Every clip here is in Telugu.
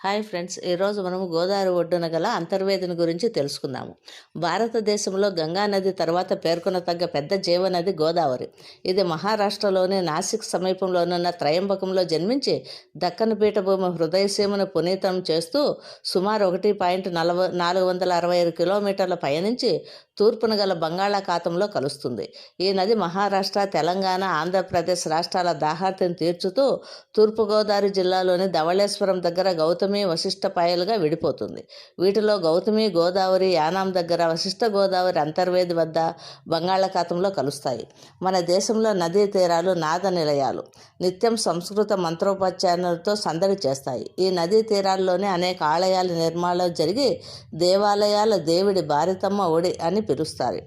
హాయ్ ఫ్రెండ్స్ ఈరోజు మనము గోదావరి ఒడ్డున గల అంతర్వేదిని గురించి తెలుసుకుందాము. భారతదేశంలో గంగా నది తర్వాత పేర్కొనతగ్గ పెద్ద జీవనది గోదావరి. ఇది మహారాష్ట్రలోని నాసిక్ సమీపంలోనున్న త్రయంబకంలో జన్మించి దక్కన పీఠభూమి హృదయసీమను పునీతం చేస్తూ సుమారు ఒకటి పాయింట్ నలభై నాలుగు వందల అరవై ఐదు కిలోమీటర్ల పయనించి తూర్పున గల బంగాళాఖాతంలో కలుస్తుంది. ఈ నది మహారాష్ట్ర తెలంగాణ ఆంధ్రప్రదేశ్ రాష్ట్రాల దాహార్తిని తీర్చుతూ తూర్పుగోదావరి జిల్లాలోని ధవళేశ్వరం దగ్గర గౌతమి వశిష్ట పాయలుగా విడిపోతుంది. వీటిలో గౌతమి గోదావరి యానాం దగ్గర వశిష్ట గోదావరి అంతర్వేది వద్ద బంగాళాఖాతంలో కలుస్తాయి. మన దేశంలో నదీ తీరాలు నాద నిలయాలు. నిత్యం సంస్కృత మంత్రోపాధ్యాయులతో సందడి చేస్తాయి. ఈ నదీ తీరాల్లోనే అనేక ఆలయాల నిర్మాణాలు జరిగి దేవాలయాల దేవుడి భారతమ్మ ఒడి అని పిలుస్తారు.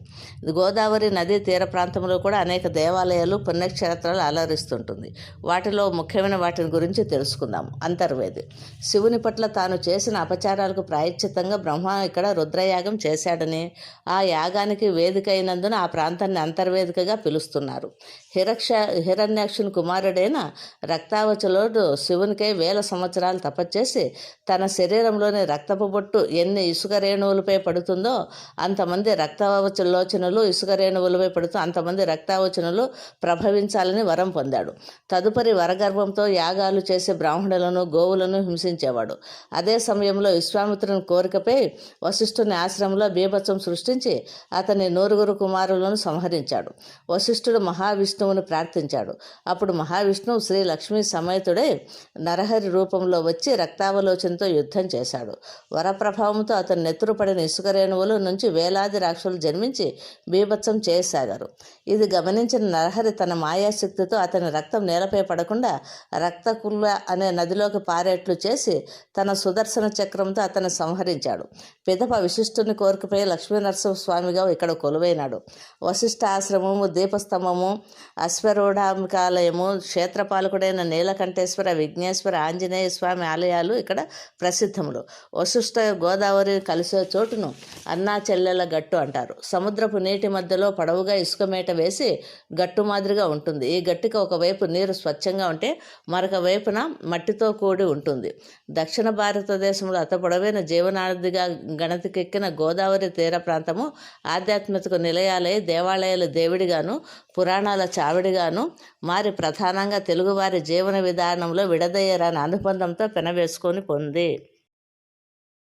గోదావరి నదీ తీర ప్రాంతంలో కూడా అనేక దేవాలయాలు పుణ్యక్షేత్రాలు అలరిస్తుంటుంది. వాటిలో ముఖ్యమైన వాటిని గురించి తెలుసుకుందాం. అంతర్వేది. శివుని పట్ల తాను చేసిన అపచారాలకు ప్రాయశ్చిత్తంగా బ్రహ్మ ఇక్కడ రుద్రయాగం చేశాడని ఆ యాగానికి వేదిక అయినందున ఆ ప్రాంతాన్ని అంతర్వేదికగా పిలుస్తున్నారు. హిరక్ష హిరణ్యాక్షుని కుమారుడైన రక్తావచలోడు శివునికై వేల సంవత్సరాలు తపస్చేసి తన శరీరంలోని రక్తపు బొట్టు ఎన్ని ఇసుక రేణువులపై పడుతుందో అంతమంది రక్త రక్తావచలోచనలు ఇసుక రేణువులపై పడుతూ అంతమంది రక్తావచనలు ప్రభవించాలని వరం పొందాడు. తదుపరి వరగర్భంతో యాగాలు చేసే బ్రాహ్మణులను గోవులను హింసించేవాడు. అదే సమయంలో విశ్వామిత్రుని కోరికపై వశిష్ఠుని ఆశ్రమంలో బీభత్సం సృష్టించి అతని నూరుగురు కుమారులను సంహరించాడు. వశిష్ఠుడు మహావిష్ణువుని ప్రార్థించాడు. అప్పుడు మహావిష్ణువు శ్రీ లక్ష్మీ సమేతుడే నరహరి రూపంలో వచ్చి రక్తావలోచనతో యుద్ధం చేశాడు. వరప్రభావంతో అతని నెత్తురు పడిన ఇసుక రేణువుల నుంచి వేలాది రాక్షసులు జన్మించి బీభత్సం చేయసాగారు. ఇది గమనించిన నరహరి తన మాయాశక్తితో అతని రక్తం నేలపై పడకుండా రక్తకుల్ల అనే నదిలోకి పారేట్లు చేసి తన సుదర్శన చక్రంతో అతన్ని సంహరించాడు. పిదప విశిష్టుని కోరికపై లక్ష్మీనరసింహ స్వామిగా ఇక్కడ కొలువైనాడు. వశిష్ఠ ఆశ్రమము దీపస్తంభము అశ్వరూఢాంకాలయము క్షేత్రపాలకుడైన నీలకంఠేశ్వర విఘ్నేశ్వర ఆంజనేయ స్వామి ఆలయాలు ఇక్కడ ప్రసిద్ధములు. వశిష్ఠ గోదావరి కలిసే చోటును అన్నా చెల్లెల గట్టు అంటారు. సముద్రపు నీటి మధ్యలో పొడవుగా ఇసుక మేట వేసి గట్టు మాదిరిగా ఉంటుంది. ఈ గట్టుకి ఒకవైపు నీరు స్వచ్ఛంగా ఉంటే మరొక వైపున మట్టితో కూడి ఉంటుంది. దక్షిణ భారతదేశంలో అత పొడవైన జీవనాడిగా గణతికెక్కిన గోదావరి తీర ప్రాంతము ఆధ్యాత్మిక నిలయాలై దేవాలయాల దేవుడిగాను పురాణాల చావిడిగాను మారి ప్రధానంగా తెలుగువారి జీవన విధానంలో విడదయ్యరాని అనుబంధంతో పెనవేసుకొని పొంది.